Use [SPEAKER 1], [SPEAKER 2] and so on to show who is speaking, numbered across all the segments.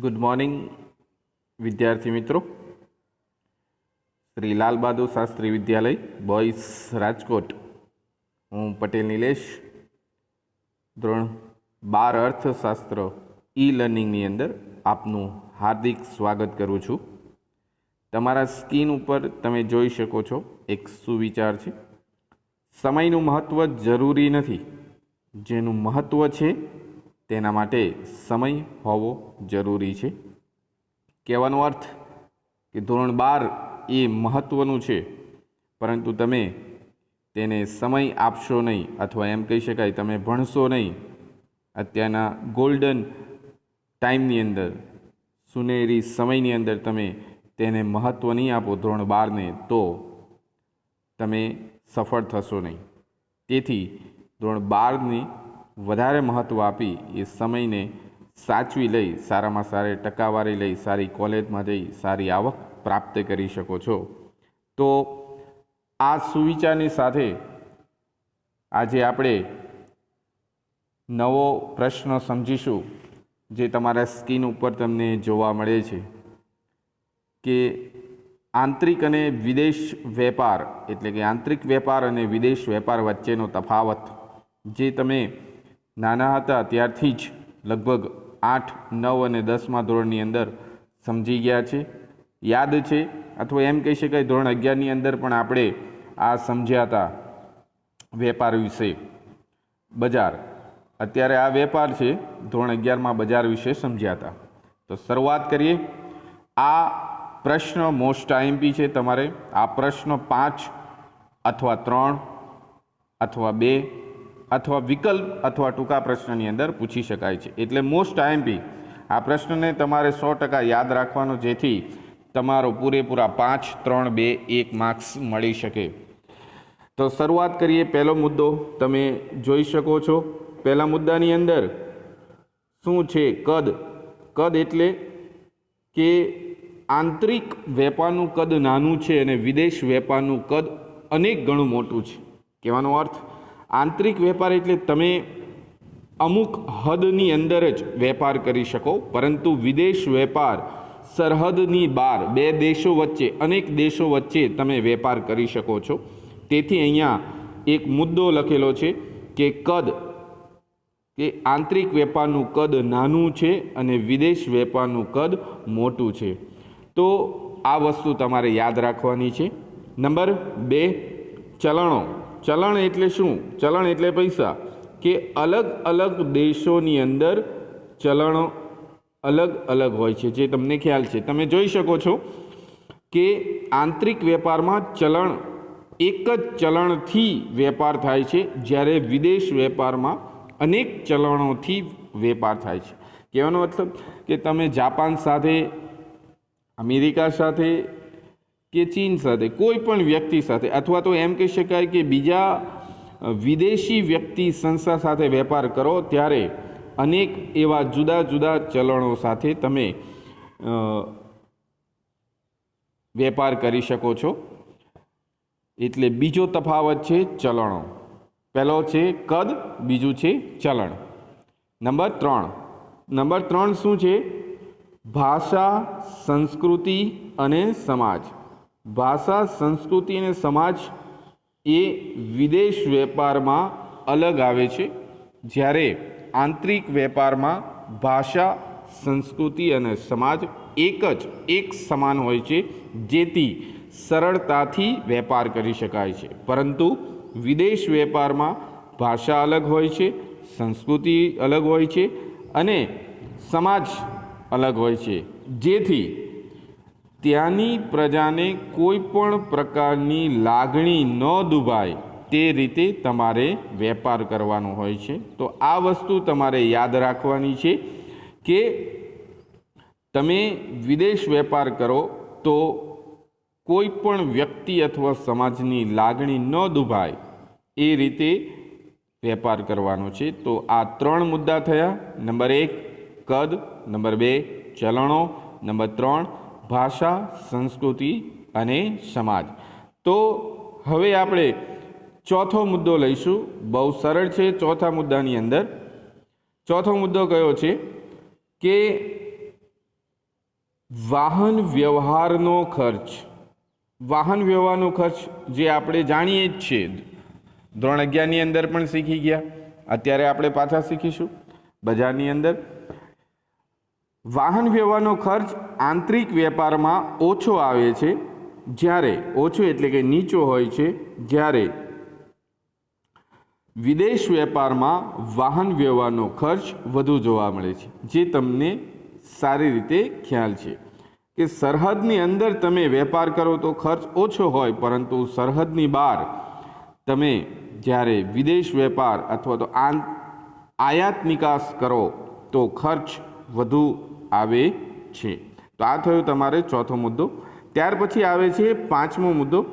[SPEAKER 1] Good morning વિદ્યાર્થી મિત્રો. શ્રી લાલ બહાદુર શાસ્ત્રી વિદ્યાલય બોયસ રાજકોટ. હું પટેલ નિલેશ. ધોરણ બાર અર્થશાસ્ત્ર ઈ લર્નિંગની અંદર આપનું હાર્દિક સ્વાગત કરું છું. તમારા સ્કીન ઉપર તમે જોઈ શકો છો એક સુવિચાર છે. સમયનું મહત્ત્વ જરૂરી નથી. જેનું મહત્ત્વ છે તેના માટે સમય હોવો જરૂરી છે. કહેવાનો અર્થ કે ધોરણ બાર એ મહત્ત્વનું છે, પરંતુ તમે તેને સમય આપશો નહીં અથવા એમ કહી શકાય તમે ભણશો નહીં. અત્યારના ગોલ્ડન ટાઈમની અંદર, સુનેરી સમયની અંદર તમે તેને મહત્ત્વ નહીં આપો ધોરણ બારને, તો તમે સફળ થશો નહીં. તેથી ધોરણ બારની વધારે મહત્ત્વ આપી એ સમયને સાચવી લઈ, સારામાં સારી ટકાવારી લઈ, સારી કોલેજમાં જઈ, સારી આવક પ્રાપ્ત કરી શકો છો. તો આ સુવિચારની સાથે આજે આપણે નવો પ્રશ્ન સમજીશું, જે તમારા સ્કીન ઉપર તમને જોવા મળે છે કે આંતરિક અને વિદેશ વેપાર, એટલે કે આંતરિક વેપાર અને વિદેશ વેપાર વચ્ચેનો તફાવત, જે તમે નાના હતા ત્યારથી જ લગભગ આઠ, નવ અને દસમા ધોરણની અંદર સમજી ગયા છે. યાદ છે અથવા એમ કહી શકાય ધોરણ અગિયારની અંદર પણ આપણે આ સમજ્યા હતા વેપાર વિશે. બજાર. અત્યારે આ વેપાર છે, ધોરણ અગિયારમાં બજાર વિશે સમજ્યા હતા. તો શરૂઆત કરીએ. આ પ્રશ્ન મોસ્ટ આઈએમપી છે તમારે. આ પ્રશ્ન પાંચ અથવા ત્રણ અથવા બે અથવા વિકલ્પ અથવા ટૂંકા પ્રશ્નની અંદર પૂછી શકાય છે. એટલે મોસ્ટ આઈએમપી આ પ્રશ્નને તમારે સો ટકા યાદ રાખવાનો, જેથી તમારો પૂરેપૂરા પાંચ, ત્રણ, બે, એક માર્ક્સ મળી શકે. તો શરૂઆત કરીએ પહેલો મુદ્દો. તમે જોઈ શકો છો, પહેલા મુદ્દાની અંદર શું છે કદ? કદ એટલે કે આંતરિક વેપારનું કદ નાનું છે અને વિદેશ વેપારનું કદ અનેક ગણું મોટું છે. કહેવાનો અર્થ આંતરિક વેપાર એટલે તમે અમુક હદની અંદર જ વેપાર કરી શકો, પરંતુ વિદેશ વેપાર સરહદની બહાર, બે દેશો વચ્ચે, અનેક દેશો વચ્ચે તમે વેપાર કરી શકો છો. તેથી અહીંયા એક મુદ્દો લખેલો છે કે કદ, કે આંતરિક વેપારનું કદ નાનું છે અને વિદેશ વેપારનું કદ મોટું છે. તો આ વસ્તુ તમારે યાદ રાખવાની છે. નંબર બે ચલણો. ચલણ એટલે શું? ચલણ એટલે પૈસા. કે અલગ અલગ દેશોની અંદર ચલણો અલગ અલગ હોય છે, જે તમને ખ્યાલ છે. તમે જોઈ શકો છો કે આંતરિક વેપારમાં ચલણ એક જ ચલણથી વેપાર થાય છે, જ્યારે વિદેશ વેપારમાં અનેક ચલણોથી વેપાર થાય છે. કહેવાનો મતલબ કે તમે જાપાન સાથે, અમેરિકા સાથે કે ચીન સાથે, કોઈ પણ વ્યક્તિ સાથે, અથવા તો એમ કહી શકાય કે બીજા વિદેશી વ્યક્તિ સંસ્થા સાથે વેપાર કરો, ત્યારે અનેક એવા જુદા જુદા ચલણો સાથે તમે વેપાર કરી શકો છો. એટલે બીજો તફાવત છે ચલણો. પહેલો છે કદ, બીજું છે ચલણ. નંબર ત્રણ. નંબર ત્રણ શું છે? ભાષા, સંસ્કૃતિ અને સમાજ. ભાષા, સંસ્કૃતિ અને સમાજ એ વિદેશ વેપારમાં અલગ આવે છે. જ્યારે આંતરિક વેપારમાં ભાષા, સંસ્કૃતિ અને સમાજ એક જ, એક સમાન હોય છે, જેથી સરળતાથી વેપાર કરી શકાય છે. પરંતુ વિદેશ વેપારમાં ભાષા અલગ હોય છે, સંસ્કૃતિ અલગ હોય છે અને સમાજ અલગ હોય છે. જેથી ત્યાંની પ્રજાને કોઈ પણ પ્રકારની લાગણી ન દુભાય, તે રીતે તમારે વેપાર કરવાનો હોય છે. તો આ વસ્તુ તમારે યાદ રાખવાની છે કે તમે વિદેશ વેપાર કરો તો કોઈ પણ વ્યક્તિ અથવા સમાજની લાગણી ન દુભાય, એ રીતે વેપાર કરવાનો છે. તો આ ત્રણ મુદ્દા થયા. નંબર એક, કદ. નંબર બે, ચલણો. નંબર ત્રણ ભાષા, સંસ્કૃતિ અને સમાજ. તો હવે આપણે ચોથો મુદ્દો લઈશું. બહુ સરળ છે ચોથા મુદ્દાની અંદર. ચોથો મુદ્દો કયો છે? કે વાહન વ્યવહારનો ખર્ચ. વાહન વ્યવહારનો ખર્ચ જે આપણે જાણીએ જ છીએ. ધોરણ અગિયારની અંદર પણ શીખી ગયા. અત્યારે આપણે પાછા શીખીશું. બજારની અંદર. વાહન વ્યવહારનો ખર્ચ આંતરિક વેપારમાં ઓછો આવે છે. જ્યારે ઓછો એટલે કે નીચો હોય છે. જ્યારે વિદેશ વેપારમાં વાહન વ્યવહારનો ખર્ચ વધુ જોવા મળે છે. જે તમને સારી રીતે ખ્યાલ છે. કે સરહદની અંદર તમે વેપાર કરો તો ખર્ચ ઓછો હોય, પરંતુ સરહદની બહાર તમે જ્યારે વિદેશ વેપાર અથવા તો આયાત નિકાસ કરો તો ખર્ચ વધુ આવે છે. તો આ થયો તમારે ચોથો મુદ્દો. ત્યાર પછી આવે છે પાંચમો મુદ્દો.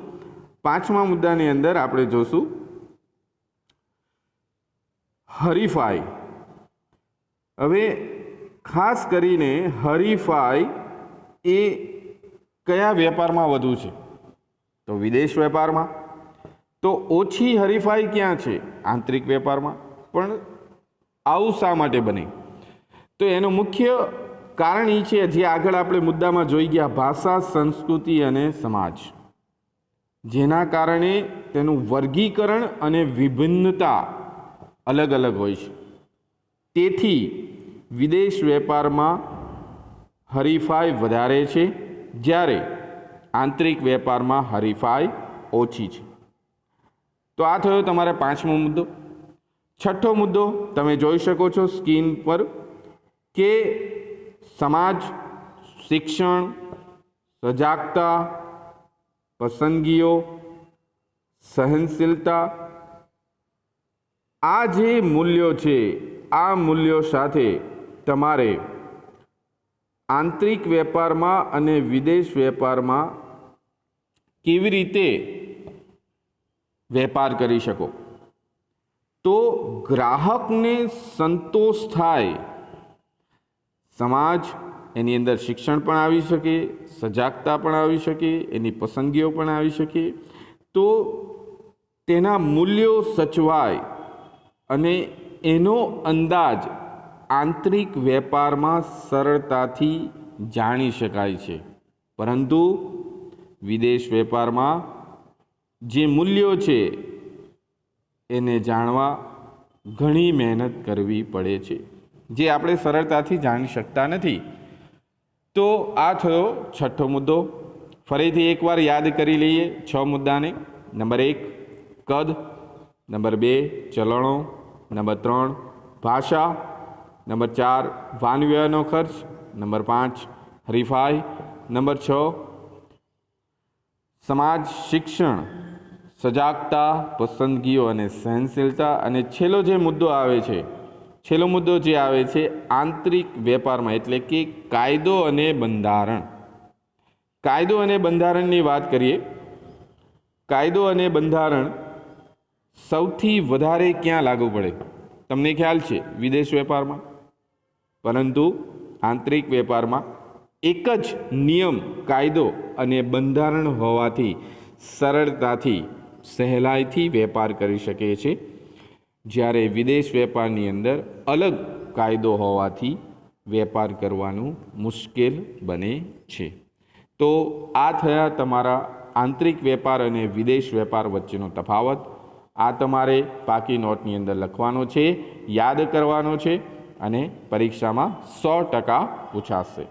[SPEAKER 1] પાંચમા મુદ્દાની અંદર આપણે જોશું. હરીફાઈ. હવે ખાસ કરીને હરીફાઈ એ કયા વેપારમાં વધુ છે? તો વિદેશ વેપારમાં. તો ઓછી હરીફાઈ ક્યાં છે? આંતરિક વેપારમાં. પણ આવું શા માટે બને? તો એનો મુખ્ય કારણ એ છે, જે આગળ આપણે મુદ્દામાં જોઈ ગયા, ભાષા, સંસ્કૃતિ અને સમાજ. જેના કારણે તેનું વર્ગીકરણ અને વિભિન્નતા અલગ અલગ હોય છે. તેથી વિદેશ વેપારમાં હરીફાઈ વધારે છે, જ્યારે આંતરિક વેપારમાં હરીફાઈ ઓછી છે. તો આ થયો તમારે પાંચમો મુદ્દો. છઠ્ઠો મુદ્દો તમે જોઈ શકો છો સ્કીન પર કે સમાજ, શિક્ષણ, સજાગતા, પસંદગીઓ, સહનશીલતા, આ જે મૂલ્યો છે, આ મૂલ્યો સાથે તમારે આંતરિક વેપારમાં અને વિદેશ વેપારમાં કેવી રીતે વેપાર કરી શકો? તો ગ્રાહકને સંતોષ થાય સમાજ એની અંદર શિક્ષણ પણ આવી શકે, સજાગતા પણ આવી શકે, એની પસંદગીઓ પણ આવી શકે. તો તેના મૂલ્યો સચવાય અને એનો અંદાજ આંતરિક વેપારમાં સરળતાથી જાણી શકાય છે. પરંતુ વિદેશ વેપારમાં જે મૂલ્યો છે, એને જાણવા ઘણી મહેનત કરવી પડે છે. જે આપણે સરળતાથી જાણી શકતા નથી. તો આ થયો છઠ્ઠો મુદ્દો. ફરીથી એકવાર યાદ કરી લઈએ છ મુદ્દાને. નંબર એક, કદ. નંબર બે, ચલણો. નંબર ત્રણ, ભાષા. નંબર ચાર, વાનવ્યનો ખર્ચ. નંબર પાંચ, હરીફાઈ. નંબર છ, સમાજ, શિક્ષણ. સજાગતા, પસંદગીઓ અને સહનશીલતા. અને છેલ્લો જે મુદ્દો આવે છે છેલ્લો મુદ્દો જે આવે છે આંતરિક વેપારમાં એટલે કે કાયદો અને બંધારણ. કાયદો અને બંધારણની વાત કરીએ, કાયદો અને બંધારણ સૌથી વધારે ક્યાં લાગુ પડે? તમને ખ્યાલ છે, વિદેશ વેપારમાં. પરંતુ આંતરિક વેપારમાં એક જ નિયમ કાયદો અને બંધારણ હોવાથી સરળતાથી સહેલાઈથી વેપાર કરી શકે છે. જ્યારે વિદેશ વેપારની અંદર અલગ કાયદો હોવાથી વેપાર કરવાનું મુશ્કેલ બને છે. તો આ થયા તમારા આંતરિક વેપાર અને વિદેશ વેપાર વચ્ચેનો તફાવત. આ તમારે પાકી નોટની અંદર લખવાનો છે, યાદ કરવાનો છે અને પરીક્ષામાં સો ટકા પૂછાશે.